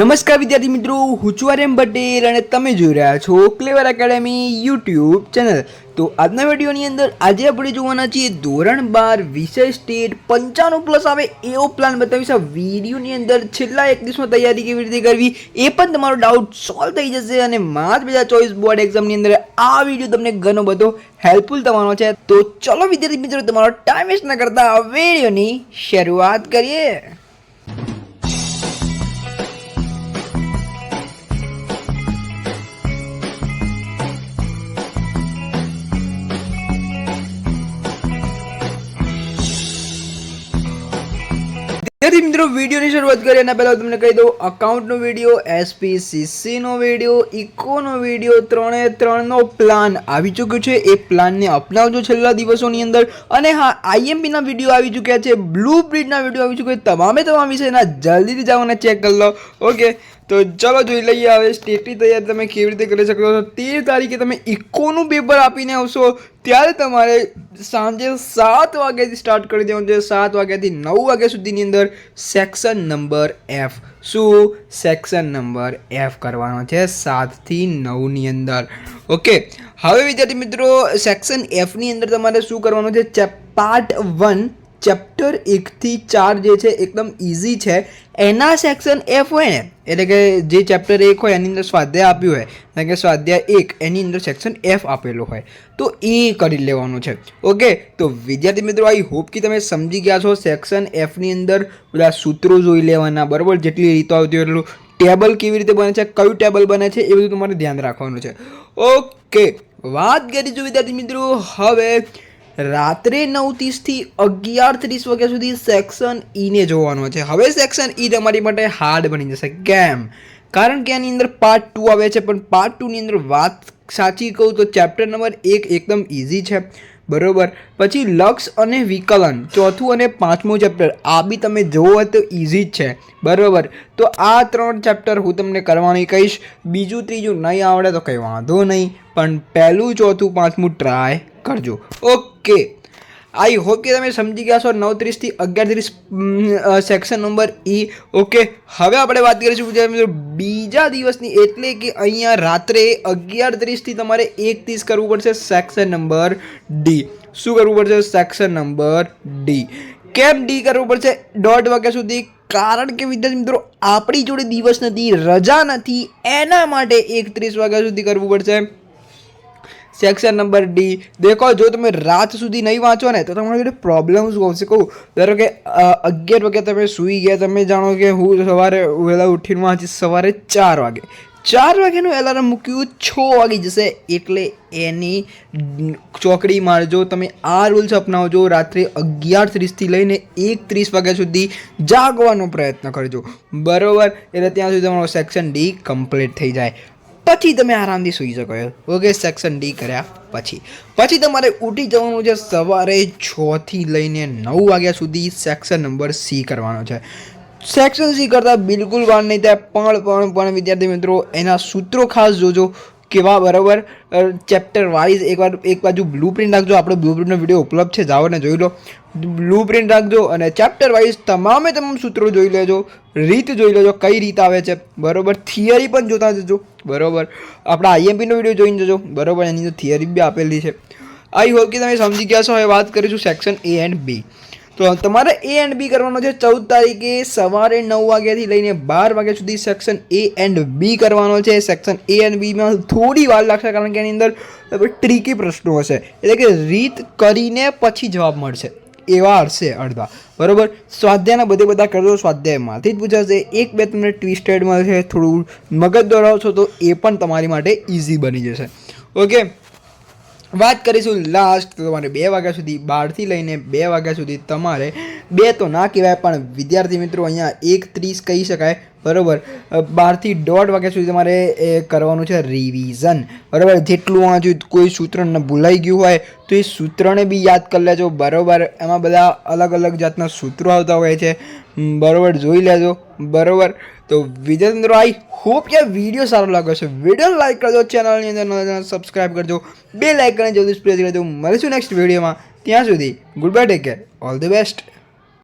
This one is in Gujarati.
નમસ્કાર વિદ્યાર્થી મિત્રો, હું છું આર્યમ પટેલ અને તમે જોઈ રહ્યા છો ક્લેવર એકેડેમી યુટ્યુબ ચેનલ તો આજના વિડીયોની અંદર આજે આપણે જોવાના છીએ ધોરણ બાર વિષય સ્ટેટ પંચાણું પ્લસ આવે એવો પ્લાન બતાવીશ. આ વિડીયોની અંદર છેલ્લા એક દિવસમાં તૈયારી કેવી રીતે કરવી એ પણ તમારો ડાઉટ સોલ્વ થઈ જશે અને માર્ચ બે હજાર ચોવીસ બોર્ડ એક્ઝામની અંદર આ વીડિયો તમને ઘણો બધો હેલ્પફુલ થવાનો છે. તો ચલો વિદ્યાર્થી મિત્રો, તમારો ટાઈમ વેસ્ટ ન કરતા આ વિડીયોની શરૂઆત કરીએ. વિદ્યાર્થી મિત્રો, વિડીયોની શરૂઆત કરીએ એના પહેલાં તમને કહી દઉં અકાઉન્ટનો વીડિયો એસપીસીસીનો વીડિયો ઇકોનો વીડિયો, ત્રણે ત્રણનો પ્લાન આવી ચૂક્યો છે. એ પ્લાનને અપનાવજો છેલ્લા દિવસોની અંદર. અને હા આઈએમપીના વીડિયો આવી ચૂક્યા છે બ્લુ પ્રિન્ટના વીડિયો આવી ચૂક્યા તમામે તમામ વિષયના જલ્દીથી જવાના ચેક કરી લો. ઓકે તો ચલો જોઈ લઈએ હવે સ્ટેટની તૈયારી તમે કેવી રીતે કરી શકો છો. તેર તારીખે તમે ઇકોનું પેપર આપીને આવશો. ત્યારે તમારે સાંજે સાત વાગ્યાથી સ્ટાર્ટ કરી દેવાનું છે. સાત વાગ્યાથી નવ વાગ્યા સુધીની અંદર સેક્શન નંબર એફ શું? સેક્શન નંબર એફ કરવાનો છે સાતથી નવની અંદર. ઓકે હવે વિદ્યાર્થી મિત્રો સેક્શન એફની અંદર તમારે શું કરવાનું છે? પાર્ટ વન ચેપ્ટર એકથી ચાર જે છે, એકદમ ઇઝી છે. એના સેક્શન એફ હોય ને, એટલે કે જે ચેપ્ટર એક હોય, એની અંદર સ્વાધ્યાય આપ્યું હોય, કારણ કે સ્વાધ્યાય એક, એની અંદર સેક્શન એફ આપેલો હોય. તો એ કરી લેવાનું છે. ઓકે તો વિદ્યાર્થી મિત્રો આઈ હોપ કે તમે સમજી ગયા છો. સેક્શન એફની અંદર બધા સૂત્રો જોઈ લેવાના, બરાબર? જેટલી રીતો આવતી હોય એટલું. ટેબલ કેવી રીતે બને છે? કયું ટેબલ બને છે? એ બધું તમારે ધ્યાન રાખવાનું છે. ઓકે વાત કરીશું વિદ્યાર્થી મિત્રો, હવે રાત્રે નવ ત્રીસથી અગિયાર ત્રીસ વાગ્યા સુધી સેક્શન ઈને જોવાનો છે. હવે સેક્શન ઈ તમારી માટે હાર્ડ બની જશે. કેમ? કારણ કે આની અંદર પાર્ટ ટુ આવે છે, પણ પાર્ટ ટુની અંદર વાત સાચી કહું તો ચેપ્ટર નંબર એક એકદમ ઇઝી છે. બરોબર? પછી લક્ષ અને વિકલન, ચોથું અને પાંચમું ચેપ્ટર આ બી તમે જોવો તો ઇઝી જ છે. બરોબર? તો આ ત્રણ ચેપ્ટર હું તમને કરવાની કહીશ. બીજું, ત્રીજું નહીં આવડે તો કંઈ વાંધો નહીં. પણ પહેલું, ચોથું, પાંચમું ટ્રાય કરજો. ઓકે આઈ હોપ કે તમે સમજી ગયા છો નવ ત્રીસથી અગિયાર ત્રીસ સેક્શન નંબર ઈ ઓકે હવે આપણે વાત કરીશું વિદ્યાર્થી મિત્રો બીજા દિવસની. એટલે કે અહીંયા રાત્રે અગિયાર ત્રીસથી તમારે એક ત્રીસ કરવું પડશે સેક્શન નંબર ડી શું કરવું પડશે? સેક્શન નંબર ડી કેમ ડી કરવું પડશે? દોઢ વાગ્યા સુધી. કારણ કે વિદ્યાર્થી મિત્રો, આપણી જોડે દિવસ નથી, રજા નથી. એના માટે એકત્રીસ વાગ્યા સુધી કરવું પડશે. સેક્શન નંબર ડી દેખો, જો તમે રાત સુધી નહીં વાંચો ને, તો તમારી જોડે પ્રોબ્લેમ્સ આવશે કહું? ધારો કે અગિયાર વાગે તમે સૂઈ ગયા, તમે જાણો કે હું સવારે વહેલા ઉઠીને વાંચીશ સવારે ચાર વાગે. ચાર વાગ્યાનું એલાર્મ મૂક્યું, છ વાગી જશે, એટલે એની ચોકડી મારજો, તમે આ રૂલ્સ અપનાવજો, રાત્રે અગિયાર ત્રીસથી લઈને એક ત્રીસ વાગ્યા સુધી જાગવાનો પ્રયત્ન કરજો. બરાબર? એટલે ત્યાં સુધી તમારો સેક્શન ડી કમ્પ્લીટ થઈ જાય. પછી તમે આરામથી સૂઈ શકો. ઓકે સેક્શન ડી કર્યા પછી. પછી તમારે ઉઠી જવાનું છે સવારે છથી લઈને નવ વાગ્યા સુધી સેક્શન નંબર સી કરવાનો છે. સેક્શન સી કરતાં બિલકુલ વાર નહીં થાય. પણ પણ પણ વિદ્યાર્થી મિત્રો, એના સૂત્રો ખાસ જોજો. કેવા બરાબર ચેપ્ટર વાઇઝ એકવાર એક બાજુ બ્લુ પ્રિન્ટ રાખજો. આપણે બ્લુ પ્રિન્ટનો વીડિયો ઉપલબ્ધ છે, જાઓ ને જોઈ લો. બ્લુ પ્રિન્ટ રાખજો અને ચેપ્ટર વાઇઝ તમામે તમામ સૂત્રો જોઈ લેજો, રીત જોઈ લેજો, કઈ રીત આવે છે. બરાબર થિયરી પણ જોતા જજો. બરોબર, આપણા આઈએમપીનો વીડિયો જોઈને જજો. બરોબર, એની અંદર થિયરી બી આપેલી છે. આઈ હોપ કે તમે સમજી ગયા છો. હવે વાત કરીશું સેક્શન એ એન્ડ બી તો તમારે એ એન્ડ બી કરવાનો છે. ચૌદ તારીખે સવારે નવ વાગ્યાથી લઈને બાર વાગ્યા સુધી સેક્શન એ એન્ડ બી કરવાનો છે. સેક્શન એ એન્ડ બીમાં થોડી વાર લાગશે કારણ કે એની અંદર ટ્રીકી પ્રશ્નો હશે. એટલે કે રીત કરીને પછી જવાબ મળશે. એવા હશે અડધા. બરોબર? સ્વાધ્યાયના બધે બધા કરજો સ્વાધ્યાયમાંથી જ પૂછાશે. એક, બે તમને ટ્વિસ્ટેડમાં છે, થોડું મગજ દોરાવશો તો એ પણ તમારી માટે ઇઝી બની જશે. ઓકે વાત કરીશું લાસ્ટ તમારે બે વાગ્યા સુધી બારથી લઈને બે વાગ્યા સુધી તમારે બે તો ના કહેવાય, પણ વિદ્યાર્થી મિત્રો અહીંયા એક ત્રીસ કહી શકાય, બરાબર? બારથી દોઢ વાગ્યા સુધી તમારે એ કરવાનું છે રિવિઝન બરાબર? જેટલું વાંચ્યું કોઈ સૂત્ર ન ભૂલાઈ ગયું હોય, તો એ સૂત્રને બી યાદ કરી લેજો. બરાબર? એમાં બધા અલગ અલગ જાતના સૂત્રો આવતા હોય છે. બરાબર? જોઈ લેજો. બરાબર? તો વિદ્યાર્થી મિત્રો, આઈ હોપ કે વીડિયો સારો લાગ્યો છે વીડિયો લાઈક કરજો ચેનલની અંદર સબસ્ક્રાઈબ કરજો. બે લાઈક કરીને જલ્દી પ્રેસ કરજો મળીશું નેક્સ્ટ વિડીયોમાં ત્યાં સુધી goodbye take care all the best